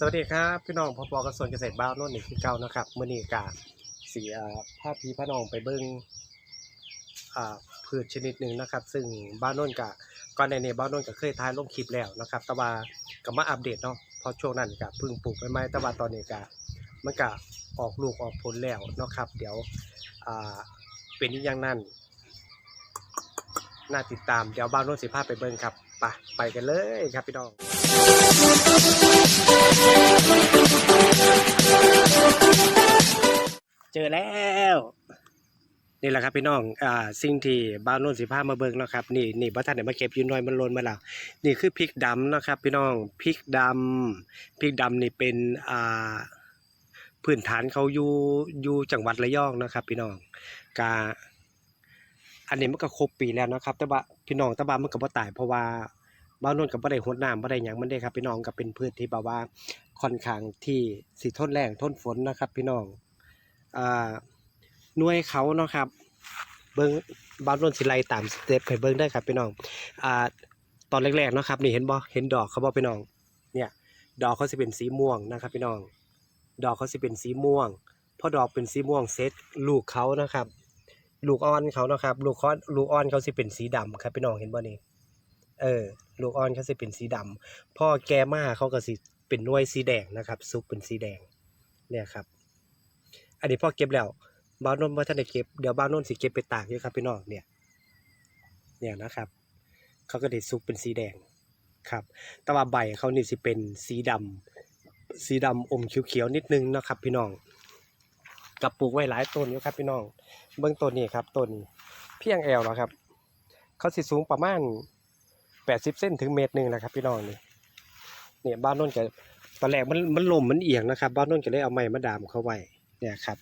สวัสดีครับพี่น้องพอปอกระทรวงเกษตรบ้านโน่นนี่คือเก่านะครับเมื่อนี้กาเสียภาพพีพระน้องไปเบิ้งพืชชนิดหนึ่งนะครับ ซึ่งบ้านโน่นกะก่อนในนี้บ้านโน่นก็เคยทายลงคลิปแล้วนะครับแต่ว่าก็มาอัปเดตเนาะเพราะช่วงนั้นกะเพิ่งปลูกไปไม้แต่ว่าตอนนี้กะมันกะออกลูกออกผลแล้วเนาะครับ เดี๋ยวเป็นอย่างนั้นน่าติดตามเดี๋ยวบ้านโน้นสิภาพไปเบิ่งครับไปไปกันเลยครับพี่น้อง เจอแล้วนี่แหละครับพี่น้องอ่าสิ่งที่บ้านโน้นสิภามาเบิ่งเนาะครับนี่นี่บ่ทันได้มาเก็บอยู่น้อยมันหล่นมาแล้วนี่คือพริกดำเนาะครับพี่น้องพริกดำพริกดำนี่เป็นอ่าพื้นฐานเขาอยู่อยู่จังหวัดระยองนะครับ พี่น้องกาอันนี้มันก็ครบปีแล้วนะครับ แต่ว่าพี่น้องตะบามันก็บ่ตายเพราะว่า บ้านโนนก็บ่ได้หดน้ำบ่ได้หยังมันได้ครับพี่น้องก็เป็นพืชที่แบบว่าค่อนข้างที่สิทนแรงทนฝนนะครับพี่น้องอ่าหน่วยเขาเนาะครับเบิ่งบ้านโนนสิไล่ตามสเต็ปให้เบิ่งได้ครับพี่น้องอ่าตอนแรกๆเนาะครับนี่เห็นบ่เห็นดอกเขาบ่พี่น้องเนี่ยดอกเขาสิเป็นสีม่วงนะครับพี่น้อง ดอกเขาสิเป็นสีม่วงพอดอกเป็นสีม่วงเสร็จลูกเขานะครับ ลูกอ่อนเขานะครับ ลูกคอนลูกอ่อนเขาสิเป็นสีดำครับพี่น้องเห็นบ่นี่ เออ ลูกอ่อนเขาสิเป็นสีดำพ่อแกมาเขาก็สิเป็นหน่วยสีแดงนะครับซุปเป็นสีแดงเนี่ยครับ อันนี้พ่อเก็บแล้วบ้านโนนว่าท่านได้เก็บเดี๋ยวบ้านโนนสิเก็บไปตากอยู่ครับพี่น้องเนี่ย เนี่ยนะครับ เขาก็ได้ซุปเป็นสีแดงครับ แต่ว่าใบเขานี่สิเป็นสีดำสีดำอมเขียวๆนิดนึงนะครับพี่น้องกับปลูกไว้หลายต้นอยู่ครับพี่น้อง เบื้องต้นนี่ครับต้นเพียงแอลแล้วครับ เขาสิสูงประมาณ แปดสิบเซนถึงเมตรหนึ่งนะครับพี่น้องนี่เนี่ยบ้านโน้นจะตอนแรกมันมันลมมันเอียงนะครับ บ้านโน้นก็เลยเอาไม้มาดามเข้าไว้เนี่ยครับ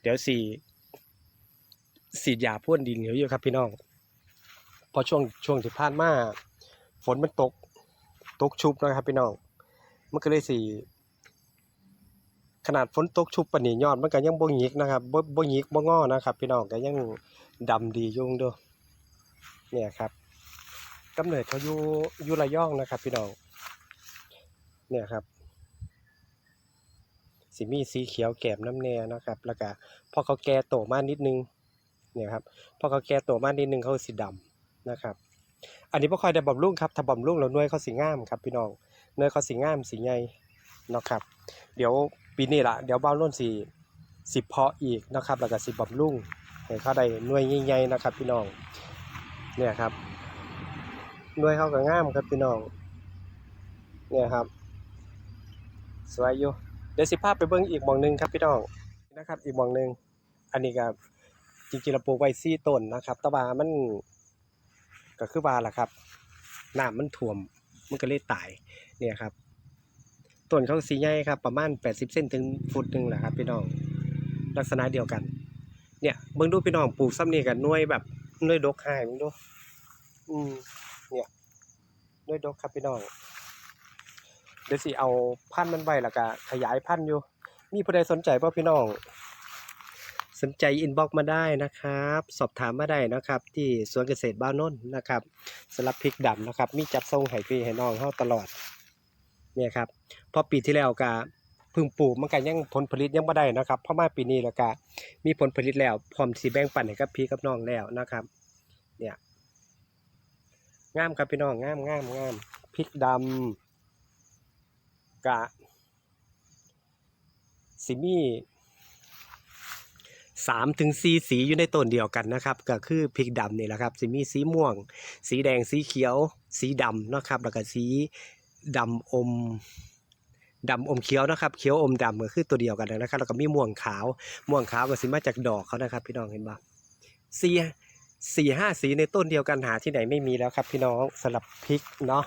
เดี๋ยวสีสียาพ่นดินเหนียวอยู่ครับพี่น้องพอช่วงช่วงที่ผ่านมาฝนมันตกตกชุบนะครับพี่น้องมันก็เลยสีขนาดฝนตกชุบปนนี้ยอดมันก็ยังบ่หงิกนะครับบ่บ่หงิกบ่งอนะครับ พี่น้องก็ยังดำดียู่เด้อเนี่ยครับ กำเนิดเขาอยู่อยู่ระยองนะครับ พี่น้องเนี่ยครับสิมีสีเขียวแก้มน้ำแน่นะครับ แล้วก็พอเขาแก่โตมากนิดนึงเนี่ยครับพอเขาแก่โตมากนิดนึงเขาสีดำนะครับ อันนี้บ่ค่อยได้บำรุงครับถ้าบำรุงแล้วหน่วยเขาสิงามครับ พี่น้องหน่วยเขาสิงามสิใหญ่นะครับ เดี๋ยวปีนี้ละเดี๋ยวบ้านร่นสีสิเพาะอีกนะครับ แล้วก็สิบำรุงให้เขาได้หน่วยใหญ่ๆนะครับ พี่น้องเนี่ยครับ หน่วยเขาก็ง่ามครับพี่น้องเนี่ยครับ สวยอยู่เดี๋ยวสิพาไปเบิ่งอีกมองหนึงครับพี่น้องนะครับ อีกมองหนึงอันนี้ก็จริงๆเราปลูกไว้ซี่ต้นนะครับต่ว่ามันก็คือว่าล่ะครับน้ำมันท่วมมันก็เลยตายเนี่ยครับต้นเขาสีใหญ่ครับ ประมาณ 80 เซนถึงฟุตหนึ่งแหละครับพี่น้องลักษณะเดียวกัน เนี่ยเบิ่งดูพี่น้องปลูกซ้ำนี่กันน่วยแบบน่วยดกหายมึงดูอืม เนี่ยหน่วยดกครับพี่น้องเดี๋ยวสิเอาพันธุ์มันไว้แล้วก็ขยายพันธุ์อยู่ มีผู้ใดสนใจป่ะพี่น้อง สนใจอินบ็อกมาได้นะครับ สอบถามมาได้นะครับ ที่สวนเกษตรบ้านโนนนะครับสำหรับพริกดำนะครับ มีจัดส่งให้พี่ให้น้องเฮาตลอด เนี่ยครับเพอปีที่แล้วก็เพึ่งปลูกมันก็ยังผลผลิตยังไม่ได้นะครับเพราะมาปีนี้แล้วก็มีผลผลิตแล้วพร้อมสิแบ่งปันให้กับพี่กับน้องแล้วนะครับ เนี่ย งามครับพี่น้องงามงามงามพริกดำกะสิมี่สามถึงสี่สีอยู่ในต้นเดียวกันนะครับ ก็คือพริกดำนี่แหละครับสิมีสีม่วง สีแดงสีเขียว สีดำนะครับ แล้วก็สีดำอมดำอมเขียวนะครับเขียวอมดำก็คือตัวเดียวกันนะครับ แล้วก็มีม่วงขาวม่วงขาวก็สิมาจากดอกเขานะครับ พี่น้องเห็นปะสี สี่ห้าสีในต้นเดียวกันหาที่ไหนไม่มีแล้วครับ พี่น้องสำหรับพริกเนาะ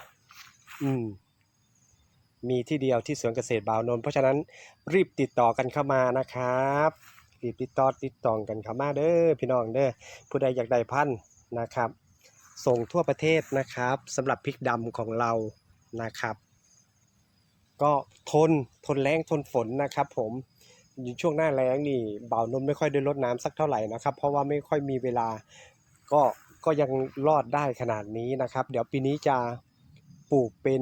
อืม มีที่เดียวที่สวนเกษตรบาวนนเพราะฉะนั้นรีบติดต่อกันเข้ามานะครับรีบติดต่อติดต่อกันเข้ามาเด้อพี่น้องเด้อผู้ใดอยากได้พันธุ์นะครับ ส่งทั่วประเทศนะครับสำหรับพริกดำของเรานะครับ ก็ทนทนแรงทนฝนนะครับ ผมอยู่ช่วงหน้าแล้งนี่บ่าวนมไม่ค่อยได้รดน้ำสักเท่าไหร่นะครับ เพราะว่าไม่ค่อยมีเวลา ก็ก็ยังรอดได้ขนาดนี้นะครับ เดี๋ยวปีนี้จะปลูกเป็น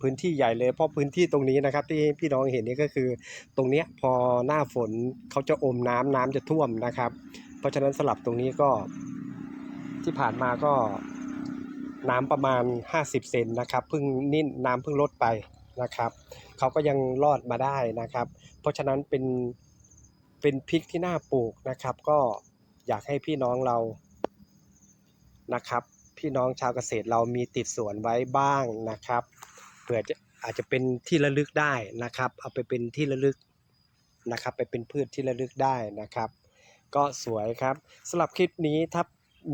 พื้นที่ใหญ่เลย เพราะพื้นที่ตรงนี้นะครับ ที่พี่น้องเห็นนี่ก็คือ ตรงเนี้ยพอหน้าฝนเขาจะอมน้ำน้ำจะท่วมนะครับ เพราะฉะนั้นสลับตรงนี้ก็ ที่ผ่านมาก็น้ำประมาณ 50 เซนนะครับเพิ่งนิ่นน้ำเพิ่งลดไปนะครับเขาก็ยังรอดมาได้นะครับ เพราะฉะนั้นเป็นเป็นพริกที่น่าปลูกนะครับ ก็อยากให้พี่น้องเรา นะครับ พี่น้องชาวเกษตรเรามีติดสวนไว้บ้างนะครับเผื่อจะอาจจะเป็นที่ระลึกได้นะครับ เอาไปเป็นที่ระลึกนะครับ ไปเป็นพืชที่ระลึกได้นะครับ ก็สวยครับสำหรับคลิปนี้ถ้า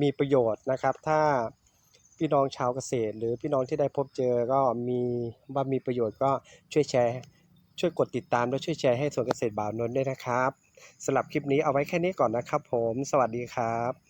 มีประโยชน์นะครับ ถ้าพี่น้องชาวเกษตร หรือพี่น้องที่ได้พบเจอก็มีว่ามีประโยชน์ก็ช่วยแชร์ ช่วยกดติดตามและช่วยแชร์ให้สวนเกษตรบ่าวนนท์ด้วยนะครับสำหรับคลิปนี้เอาไว้แค่นี้ก่อนนะครับ ผม สวัสดีครับ